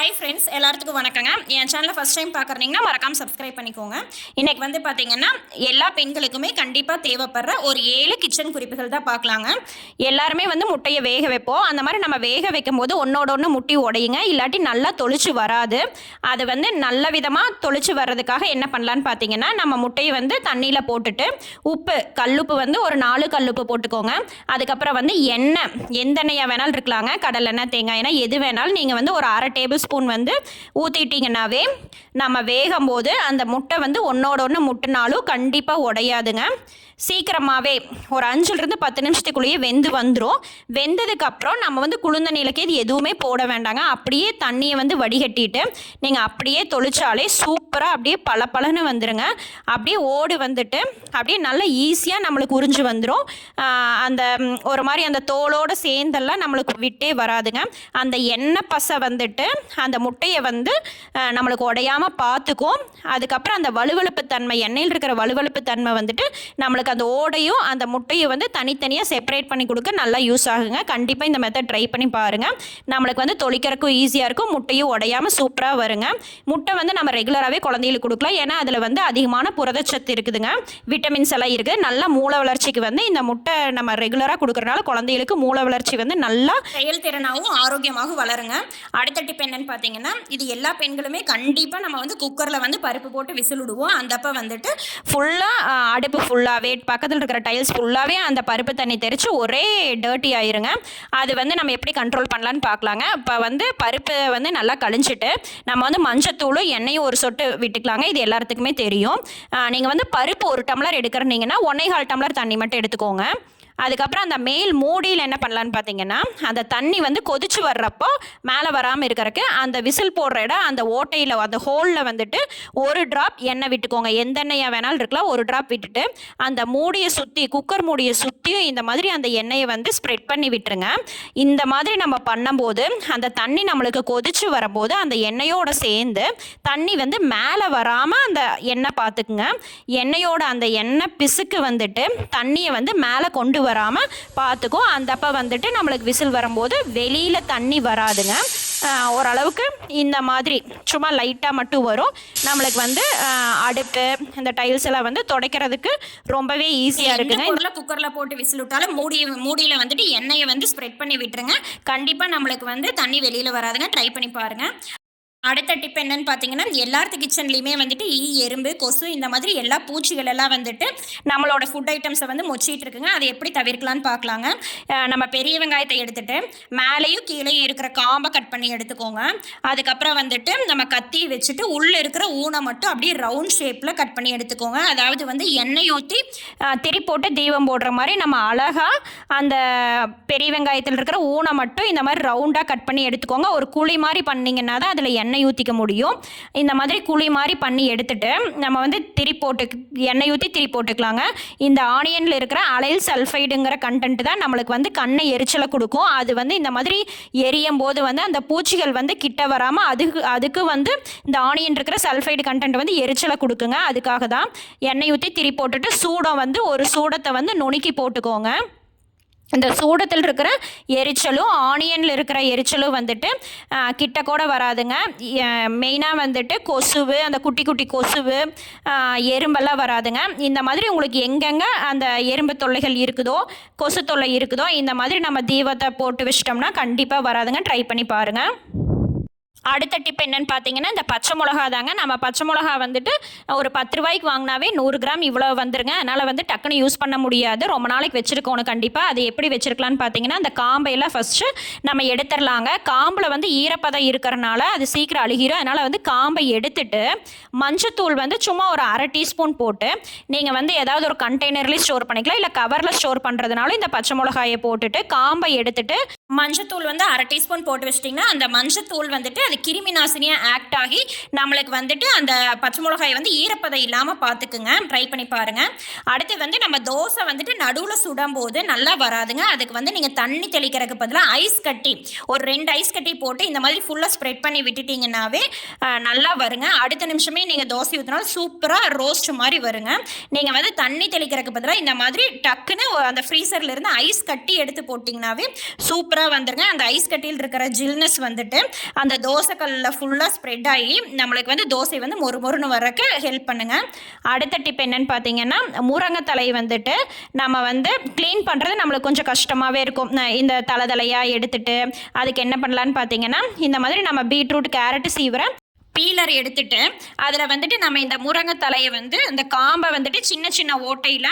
Hi friends எல்லாத்துக்கும் வணக்கங்க. என் சேனலை ஃபஸ்ட் டைம் பார்க்குறீங்கன்னா மறக்காமல் சப்ஸ்கிரைப் பண்ணிக்கோங்க. இன்றைக்கி வந்து பார்த்தீங்கன்னா எல்லா பெண்களுக்குமே கண்டிப்பாக தேவைப்படுற ஒரு ஏழு கிச்சன் குறிப்புகள் தான் பார்க்கலாங்க எல்லாருமே வந்து முட்டையை வேக வைப்போம். அந்த மாதிரி நம்ம வேக வைக்கும் போது ஒன்றோட ஒன்று முட்டி உடையுங்க. இல்லாட்டி நல்லா தொளிச்சு வராது. அது வந்து நல்ல விதமாக தொளிச்சு வர்றதுக்காக என்ன பண்ணலான்னு பார்த்தீங்கன்னா நம்ம முட்டையை வந்து தண்ணியில் போட்டுட்டு உப்பு கல்லுப்பு வந்து ஒரு நாலு கல்லுப்பு போட்டுக்கோங்க. அதுக்கப்புறம் வந்து எண்ணெய் எந்த எண்ணெயாக வேணாலும் இருக்கலாங்க. கடலெண்ணெய் தேங்காய் எண்ணெய் எது வேணாலும் நீங்கள் வந்து ஒரு அரை டேபிள் ஸ்பூன் வந்து ஊற்றிட்டிங்கனாவே நம்ம வேகும் போது அந்த முட்டை வந்து ஒன்றோட ஒன்று முட்டினாலும் கண்டிப்பாக உடையாதுங்க. சீக்கிரமாகவே ஒரு அஞ்சுலேருந்து பத்து நிமிஷத்துக்குள்ளேயே வெந்து வந்துடும் வெந்ததுக்கப்புறம் நம்ம வந்து குளிர்ந்த நிலைக்கு இது எதுவுமே போட வேண்டாங்க. அப்படியே தண்ணியை வந்து வடிகட்டிட்டு நீங்கள் அப்படியே தொளிச்சாலே சூப்பராக அப்படியே பல பலன்னு வந்துடுங்க அப்படியே ஓடு வந்துட்டு அப்படியே நல்லா ஈஸியாக நம்மளுக்கு உறிஞ்சு வந்துடும் அந்த ஒரு மாதிரி அந்த தோலோடு சேர்ந்தெல்லாம் நம்மளுக்கு விட்டே வராதுங்க. அந்த எண்ணெய் பசை வந்துட்டு அந்த முட்டையை வந்து நம்மளுக்கு உடையாமல் பார்த்துக்கும். அதுக்கப்புறம் அந்த வலுவழுப்பு தன்மை எண்ணெயில் இருக்கிற வலுவழுப்பு தன்மை வந்துட்டு நம்மளுக்கு அந்த ஓடையும் அந்த முட்டையும் வந்து தனித்தனியாக செப்பரேட் பண்ணி கொடுக்க நல்லா யூஸ் ஆகுங்க. கண்டிப்பாக இந்த மெத்தட் ட்ரை பண்ணி பாருங்கள் நம்மளுக்கு வந்து தொளிக்கிறக்கும் ஈஸியாக இருக்கும். முட்டையும் உடையாமல் சூப்பராக வருங்க. முட்டை வந்து நம்ம ரெகுலராகவே குழந்தைகளுக்கு கொடுக்கலாம். ஏன்னா அதில் வந்து அதிகமான புரதச்சத்து இருக்குதுங்க. விட்டமின்ஸ் எல்லாம் இருக்குது நல்லா மூளை வளர்ச்சிக்கு வந்து இந்த முட்டை நம்ம ரெகுலராக கொடுக்குறனால குழந்தைகளுக்கு மூளை வளர்ச்சி வந்து நல்லா செயல்திறனாகவும் ஆரோக்கியமாகவும் வளருங்க. அடுத்த டிப் என்னன்னு பார்த்தீங்கன்னா இது எல்லா பெண்களுமே கண்டிப்பாக நம்ம வந்து குக்கரில் வந்து பருப்பு போட்டு விசில் விடுவோம். அந்தப்போ வந்துட்டு ஃபுல்லாக அடுப்பு ஃபுல்லாகவே பக்கத்தில் இருக்கிற டைல்ஸ் ஃபுல்லாகவே அந்த பருப்பு தண்ணி தெரித்து ஒரே டர்ட்டி ஆயிருங்க. அது வந்து நம்ம எப்படி கண்ட்ரோல் பண்ணலான்னு பார்க்கலாங்க இப்போ வந்து பருப்பு வந்து நல்லா கழிஞ்சிட்டு நம்ம வந்து மஞ்சத்தூளும் எண்ணெயும் ஒரு சொட்டு விட்டுக்கலாங்க. இது எல்லாத்துக்குமே தெரியும். நீங்கள் வந்து பருப்பு ஒரு டம்ளர் எடுக்கிறனீங்கன்னா ஒன்னே கால் டம்ளர் தண்ணி மட்டும் எடுத்துக்கோங்க. அதுக்கப்புறம் அந்த மேல் மூடியில் என்ன பண்ணலான்னு பார்த்தீங்கன்னா அந்த தண்ணி வந்து கொதிச்சு வர்றப்போ மேலே வராமல் இருக்கிறக்கு அந்த விசில் போடுற இடம் அந்த ஓட்டையில் அந்த ஹோலில் வந்துட்டு ஒரு ட்ராப் எண்ணெய் விட்டுக்கோங்க. எந்த எண்ணெயாக வேணாலும் இருக்கலாம். ஒரு ட்ராப் விட்டுட்டு அந்த மூடியை சுற்றி குக்கர் மூடியை சுற்றியும் இந்த மாதிரி அந்த எண்ணெயை வந்து ஸ்ப்ரெட் பண்ணி விட்டுருங்க. இந்த மாதிரி நம்ம பண்ணும்போது அந்த தண்ணி நம்மளுக்கு கொதிச்சு வரும்போது அந்த எண்ணெயோட சேர்ந்து தண்ணி வந்து மேலே வராமல் அந்த எண்ணெய் பார்த்துக்குங்க எண்ணெயோட அந்த எண்ணெய் பிசுக்கு வந்துட்டு தண்ணியை வந்து மேலே கொண்டு வர வராமல் பார்த்துக்கும் அந்தப்போ வந்துட்டு நம்மளுக்கு விசில் வரும்போது வெளியில் தண்ணி வராதுங்க. ஓரளவுக்கு இந்த மாதிரி சும்மா லைட்டாக மட்டும் வரும். நம்மளுக்கு வந்து அடுப்பு இந்த டைல்ஸ் எல்லாம் வந்து துடைக்கிறதுக்கு ரொம்பவே ஈஸியாக இருக்குங்க. பொருளை குக்கரில் போட்டு விசில் விட்டாலும் மூடி மூடியில் வந்துட்டு எண்ணெயை வந்து ஸ்ப்ரெட் பண்ணி விட்டுருங்க. கண்டிப்பாக நம்மளுக்கு வந்து தண்ணி வெளியில் வராதுங்க. ட்ரை பண்ணி பாருங்கள் அடுத்த டிப் என்னன்னு பார்த்தீங்கன்னா எல்லாத்து கிச்சன்லேயுமே வந்துட்டு ஈ எறும்பு கொசு இந்த மாதிரி எல்லா பூச்சிகள் எல்லாம் வந்துட்டு நம்மளோட ஃபுட் ஐட்டம்ஸை வந்து மொச்சிட்டு இருக்குங்க. அதை எப்படி தவிர்க்கலாம்னு பார்க்கலாங்க நம்ம பெரிய வெங்காயத்தை எடுத்துட்டு மேலேயும் கீழேயும் இருக்கிற காம்பை கட் பண்ணி எடுத்துக்கோங்க. அதுக்கப்புறம் வந்துட்டு நம்ம கத்தி வச்சுட்டு உள்ளே இருக்கிற ஊனை மட்டும் அப்படியே ரவுண்ட் ஷேப்பில் கட் பண்ணி எடுத்துக்கோங்க. அதாவது வந்து எண்ணெய் ஊற்றி திரி போட்டு தீபம் போடுற மாதிரி நம்ம அழகாக அந்த பெரிய வெங்காயத்தில் இருக்கிற ஊனை மட்டும் இந்த மாதிரி ரவுண்டாக கட் பண்ணி எடுத்துக்கோங்க. ஒரு குழி மாதிரி பண்ணிங்கன்னா தான் அதில் எண்ணெய் எண்ணெய் ஊற்றிக்க முடியும். இந்த மாதிரி குழி மாதிரி பண்ணி எடுத்துட்டு நம்ம வந்து திரி போட்டு எண்ணெய் ஊற்றி திரி போட்டுக்கலாங்க. இந்த ஆனியனில் இருக்கிற அலைல் சல்ஃபைடுங்கிற கண்டென்ட் தான் நம்மளுக்கு வந்து கண்ணை எரிச்சலை கொடுக்கும். அது வந்து இந்த மாதிரி எரியும் போது வந்து அந்த பூச்சிகள் வந்து கிட்ட வராமல் அதுக்கு அதுக்கு வந்து இந்த ஆனியன் இருக்கிற சல்ஃபைடு கண்டென்ட் வந்து எரிச்சலை கொடுக்குங்க. அதுக்காக தான் எண்ணெய் ஊற்றி திரி போட்டுட்டு சூடம் வந்து ஒரு சூடத்தை வந்து நுணுக்கி போட்டுக்கோங்க. இந்த சூடத்தில் இருக்கிற எரிச்சலும் ஆனியனில் இருக்கிற எரிச்சலும் வந்துட்டு கிட்ட கூட வராதுங்க. மெயினாக வந்துட்டு கொசுவு அந்த குட்டி குட்டி கொசுவு எறும்பெல்லாம் வராதுங்க. இந்த மாதிரி உங்களுக்கு எங்கெங்கே அந்த எறும்பு தொல்லைகள் இருக்குதோ கொசு தொல்லை இருக்குதோ இந்த மாதிரி நம்ம தீபத்தை போட்டு வச்சிட்டோம்னா கண்டிப்பாக வராதுங்க. ட்ரை பண்ணி பாருங்கள் அடுத்த டிப் என்னன்னு பார்த்தீங்கன்னா இந்த பச்சை மிளகா தாங்க. நம்ம பச்சை மிளகா வந்துட்டு ஒரு பத்து ரூபாய்க்கு வாங்கினாவே நூறு கிராம் இவ்வளோ வந்துருங்க. அதனால் வந்து டக்குன்னு யூஸ் பண்ண முடியாது. ரொம்ப நாளைக்கு வச்சுருக்கணும் கண்டிப்பாக அது எப்படி வச்சுருக்கலான்னு பார்த்தீங்கன்னா அந்த காம்பையெல்லாம் ஃபஸ்ட்டு நம்ம எடுத்துடலாங்க. காம்பில் வந்து ஈரப்பதம் இருக்கிறனால அது சீக்கிரம் அழுகிரும். அதனால் வந்து காம்பை எடுத்துட்டு மஞ்சத்தூள் வந்து சும்மா ஒரு அரை டீஸ்பூன் போட்டு நீங்கள் வந்து ஏதாவது ஒரு கண்டெய்னர்லேயும் ஸ்டோர் பண்ணிக்கலாம். இல்லை கவரில் ஸ்டோர் பண்ணுறதுனால இந்த பச்சை மிளகாயை போட்டுட்டு காம்பை எடுத்துட்டு மஞ்சத்தூள் வந்து அரை டீஸ்பூன் போட்டு வச்சிட்டிங்கன்னா அந்த மஞ்சத்தூள் வந்துட்டு அது கிருமி நாசினியாக ஆக்ட் ஆகி நம்மளுக்கு வந்துட்டு அந்த பச்சை மிளகாயை வந்து ஈரப்பதம் இல்லாமல் பார்த்துக்குங்க ட்ரை பண்ணி பாருங்கள் அடுத்து வந்து நம்ம தோசை வந்துட்டு நடுவில் சுடும்போது நல்லா வராதுங்க. அதுக்கு வந்து நீங்கள் தண்ணி தெளிக்கிறதுக்கு பதிலாக ஐஸ் கட்டி ஒரு ரெண்டு ஐஸ் கட்டி போட்டு இந்த மாதிரி ஃபுல்லாக ஸ்ப்ரெட் பண்ணி விட்டுட்டிங்கன்னாவே நல்லா வருங்க. அடுத்த நிமிஷமே நீங்கள் தோசை ஊற்றினாலும் சூப்பராக ரோஸ்ட் மாதிரி வருங்க. நீங்கள் வந்து தண்ணி தெளிக்கிறதுக்கு பதிலாக இந்த மாதிரி டக்குன்னு அந்த ஃப்ரீசரில் இருந்து ஐஸ் கட்டி எடுத்து போட்டிங்கனாவே சூப்பராக வந்துருங்க. அந்த ஐஸ் கட்டியில் இருக்கிற ஜில்னஸ் வந்துட்டு அந்த தோசை தோசைக்கல்லில் ஃபுல்லாக ஸ்ப்ரெட் ஆகி நம்மளுக்கு வந்து தோசை வந்து மொறு மொறுன்னு வரக்கு ஹெல்ப் பண்ணுங்க. அடுத்த டிப் என்னன்னு பார்த்தீங்கன்னா முருங்கைத்தலை வந்துட்டு நம்ம வந்து க்ளீன் பண்ணுறது நம்மளுக்கு கொஞ்சம் கஷ்டமாகவே இருக்கும். இந்த தலை தலையாக எடுத்துட்டு அதுக்கு என்ன பண்ணலான்னு பார்த்தீங்கன்னா இந்த மாதிரி நம்ம பீட்ரூட் கேரட் சீவரை பீலர் எடுத்துட்டு அதில் வந்துட்டு நம்ம இந்த முருங்கை தலையை வந்து இந்த காம்பை வந்துட்டு சின்ன சின்ன ஓட்டையில்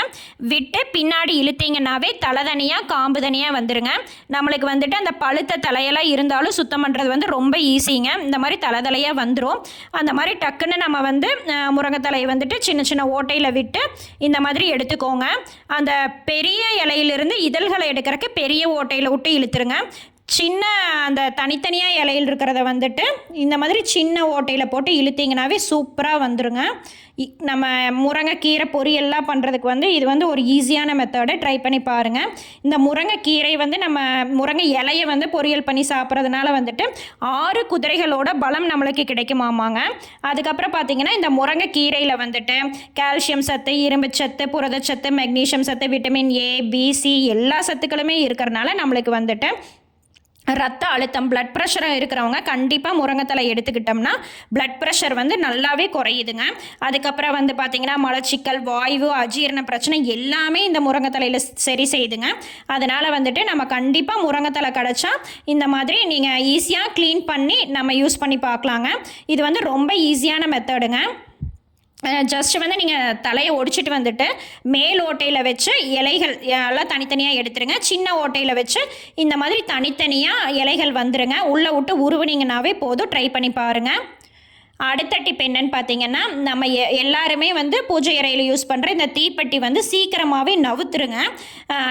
விட்டு பின்னாடி இழுத்தீங்கன்னாவே தலை தனியாக காம்பு தனியாக வந்துடுங்க நம்மளுக்கு வந்துட்டு அந்த பழுத்த தலையெல்லாம் இருந்தாலும் சுத்தம் பண்ணுறது வந்து ரொம்ப ஈஸிங்க. இந்த மாதிரி தலை தலையாக வந்துடும் அந்த மாதிரி டக்குன்னு நம்ம வந்து முருங்கத்தலையை முருங்கை தலையை வந்துட்டு சின்ன சின்ன ஓட்டையில் விட்டு இந்த மாதிரி எடுத்துக்கோங்க. அந்த பெரிய இலையிலிருந்து இதழ்களை எடுக்கிறக்கு பெரிய ஓட்டையில் விட்டு இழுத்துருங்க. சின்ன அந்த தனித்தனியாக இலையில் இருக்கிறத வந்துட்டு இந்த மாதிரி சின்ன ஓட்டையில் போட்டு இழுத்தீங்கனாவே சூப்பராக வந்துருங்க. நம்ம முருங்கைக்கீரை பொரியல்லாம் பண்ணுறதுக்கு வந்து இது வந்து ஒரு ஈஸியான மெத்தடை ட்ரை பண்ணி பாருங்கள் இந்த முருங்கைக்கீரை வந்து நம்ம முருங்கை இலையை வந்து பொரியல் பண்ணி சாப்பிட்றதுனால வந்துட்டு ஆறு குதிரைகளோட பலம் நம்மளுக்கு கிடைக்குமாமாங்க. அதுக்கப்புறம் பார்த்தீங்கன்னா இந்த முருங்கைக்கீரையில் வந்துட்டு கால்சியம் சத்து இரும்பு சத்து புரதச்சத்து மெக்னீஷியம் சத்து விட்டமின் ஏ பி சி எல்லா சத்துக்களுமே இருக்கிறனால நம்மளுக்கு வந்துட்டு ரத்த அழுத்தம் பிளட் ப்ரெஷரும் இருக்கிறவங்க கண்டிப்பாக முருங்கத்தலை எடுத்துக்கிட்டோம்னா பிளட் ப்ரெஷர் வந்து நல்லாவே குறையுதுங்க. அதுக்கப்புறம் வந்து பார்த்திங்கன்னா மலச்சிக்கல் வாய்வு அஜீரண பிரச்சனை எல்லாமே இந்த முருங்கத்தலையில் சரி செய்யுதுங்க. அதனால் வந்துட்டு நம்ம கண்டிப்பாக முருங்கத்தலை கிடச்சா இந்த மாதிரி நீங்கள் ஈஸியாக க்ளீன் பண்ணி நம்ம யூஸ் பண்ணி பார்க்கலாங்க. இது வந்து ரொம்ப ஈஸியான மெத்தடுங்க ஜஸ்ட் வந்து நீங்கள் தலையை ஒடிச்சிட்டு வந்துட்டு மேல் ஓட்டையில் வச்சு இலைகள் எல்லாம் தனித்தனியாக எடுத்துருங்க. சின்ன ஓட்டையில் வச்சு இந்த மாதிரி தனித்தனியாக இலைகள் வந்துருங்க. உள்ளே விட்டு உருவினீங்கனாவே போதும். ட்ரை பண்ணி பாருங்கள் அடுத்த டிப் என்னன்னு பார்த்தீங்கன்னா நம்ம எ- எல்லாருமே வந்து பூஜை அறையில் யூஸ் பண்ணுற இந்த தீப்பெட்டி வந்து சீக்கிரமாகவே நவுத்துருங்க.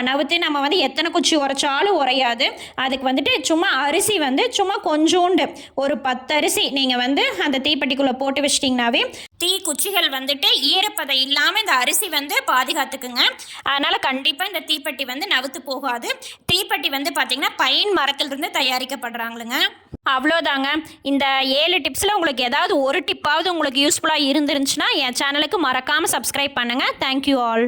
நவுத்து நம்ம வந்து எத்தனை குச்சி உரைச்சாலும் உரையாது. அதுக்கு வந்துட்டு சும்மா அரிசி வந்து சும்மா கொஞ்சோண்டு ஒரு பத்து அரிசி நீங்கள் வந்து அந்த தீப்பெட்டிக்குள்ளே போட்டு வச்சிட்டிங்கனாவே தீ குச்சிகள் வந்துட்டு ஈரப்பதம் இல்லாமல் இந்த அரிசி வந்து பாதுகாத்துக்குங்க. அதனால் கண்டிப்பாக இந்த தீப்பெட்டி வந்து நவுத்து போகாது. தீப்பெட்டி வந்து பார்த்திங்கன்னா பைன் மரத்திலிருந்து தயாரிக்கப்படுறாங்களுங்க அவ்வளோதாங்க. இந்த ஏழு டிப்ஸில் உங்களுக்கு ஏதாவது ஒரு டிப்பாவது உங்களுக்கு யூஸ்ஃபுல்லாக இருந்துருந்துச்சுன்னா என் சேனலுக்கு மறக்காமல் சப்ஸ்கிரைப் பண்ணுங்கள் தேங்க்யூ ஆல்